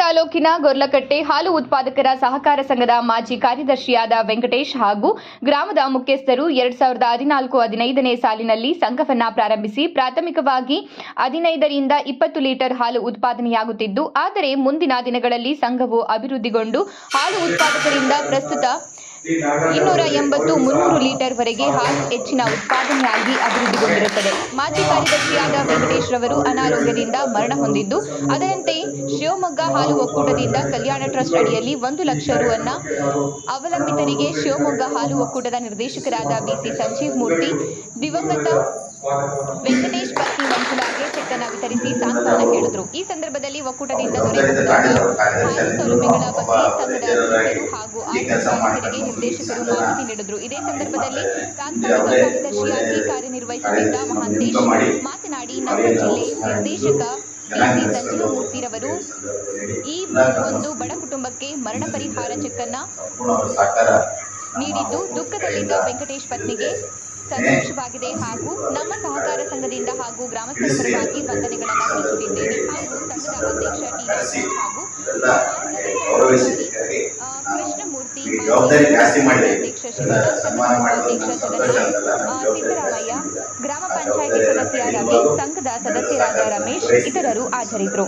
ತಾಲೂಕಿನ ಗೊರ್ಲಕಟ್ಟೆ ಹಾಲು ಉತ್ಪಾದಕರ ಸಹಕಾರ ಸಂಘದ ಮಾಜಿ ಕಾರ್ಯದರ್ಶಿಯಾದ ವೆಂಕಟೇಶ್ ಹಾಗೂ ಗ್ರಾಮದ ಮುಖ್ಯಸ್ಥರು ಎರಡ್ ಸಾವಿರದ ಹದಿನಾಲ್ಕು ಹದಿನೈದನೇ ಸಾಲಿನಲ್ಲಿ ಸಂಘವನ್ನ ಪ್ರಾರಂಭಿಸಿ ಪ್ರಾಥಮಿಕವಾಗಿ ಹದಿನೈದರಿಂದ ಇಪ್ಪತ್ತು ಲೀಟರ್ ಹಾಲು ಉತ್ಪಾದನೆಯಾಗುತ್ತಿದ್ದು, ಆದರೆ ಮುಂದಿನ ದಿನಗಳಲ್ಲಿ ಸಂಘವು ಅಭಿವೃದ್ಧಿಗೊಂಡು ಹಾಲು ಉತ್ಪಾದಕರಿಂದ ಪ್ರಸ್ತುತ ಇನ್ನೂರ ಎಂಬತ್ತು ಮುನ್ನೂರು ಲೀಟರ್ ವರೆಗೆ ಹಾಲು ಹೆಚ್ಚಿನ ಉತ್ಪಾದನೆಯಾಗಿ ಅಭಿವೃದ್ಧಿಗೊಂಡಿರುತ್ತದೆ. ಮಾಜಿ ಕಾರ್ಯದರ್ಶಿಯಾದ ವೆಂಕಟೇಶ್ ರವರು ಅನಾರೋಗ್ಯದಿಂದ ಮರಣ ಹೊಂದಿದ್ದು ಅದರಂತೆ ಶಿವಮೊಗ್ಗ ಹಾಲು ಒಕ್ಕೂಟದಿಂದ ಕಲ್ಯಾಣ ಟ್ರಸ್ಟ್ ಅಡಿಯಲ್ಲಿ ಒಂದು ಲಕ್ಷ ರು ಅನ್ನ ಅವಲಂಬಿತರಿಗೆ ಶಿವಮೊಗ್ಗ ಹಾಲು ಒಕ್ಕೂಟದ ನಿರ್ದೇಶಕರಾದ ಬಿಸಿ ಸಂಜೀವ್ ಮೂರ್ತಿ, ದಿವಂಗತ ವೆಂಕಟೇಶ್ ಪತ್ನಿ ಮಂಜುಳಾಗೆ ಚೆಕ್ ವಿತರಿಸಿ ಸಾಂತ್ವನ ಹೇಳಿದರು ಈ ಸಂದರ್ಭದಲ್ಲಿ ಒಕ್ಕೂಟದಿಂದ ಹಾಲು ಸೌಲಭ್ಯಗಳ ಬಗ್ಗೆ ಸಂಘದ ಹಾಗೂ ಆರ್ಥಿಕ ನಿರ್ದೇಶಕರು ಮಾಹಿತಿ ನೀಡಿದರು. ಇದೇ ಸಂದರ್ಭದಲ್ಲಿ ತಾತ್ಕಾಲಿಕ ಕಾರ್ಯದರ್ಶಿಯಾಗಿ ಕಾರ್ಯನಿರ್ವಹಿಸುತ್ತಿದ್ದ ಮಹಾಂತೇಶ್ ಮಾತನಾಡಿ, ನಮ್ಮ ಜಿಲ್ಲೆ ನಿರ್ದೇಶಕ ಪಿಸಿ ಸಂಜೀವಮೂರ್ತಿರವರು ಈ ಒಂದು ಬಡ ಕುಟುಂಬಕ್ಕೆ ಮರಣ ಪರಿಹಾರ ಚೆಕ್ ಅನ್ನ ನೀಡಿದ್ದು ದುಃಖದಲ್ಲಿದ್ದ ವೆಂಕಟೇಶ್ ಪತ್ನಿಗೆ ಸಂತೋಷವಾಗಿದೆ ಹಾಗೂ ನಮ್ಮ ಸಹಕಾರ ಸಂಘದಿಂದ ಹಾಗೂ ಗ್ರಾಮಸ್ಥರ ಪರವಾಗಿ ವಂದನೆಗಳನ್ನು ಸಲ್ಲಿಸುತ್ತಿದ್ದೇನೆ ಹಾಗೂ ಸಂಘದ ಅಧ್ಯಕ್ಷ ಟಿ. ಹಾಗೂ ಎಲ್ಲ ಗೌರವಿಸಿ ಅವರಿಗೆ ಆ, ಕೃಷ್ಣಮೂರ್ತಿ ಈ ಜವಾಬ್ದಾರಿ ಜಾಸ್ತಿ ಸನ್ಮಾನ ಮಾಡೋದು ಸಂತೋಷ ಅಂತಲ್ಲ. ಸಿದ್ದರಾಮಯ್ಯ ಗ್ರಾಮ ಪಂಚಾಯಿತಿ ಸಂಘದ ಸದಸ್ಯರಾದ ರಮೇಶ್ ಇತರರು ಹಾಜರಿದ್ದರು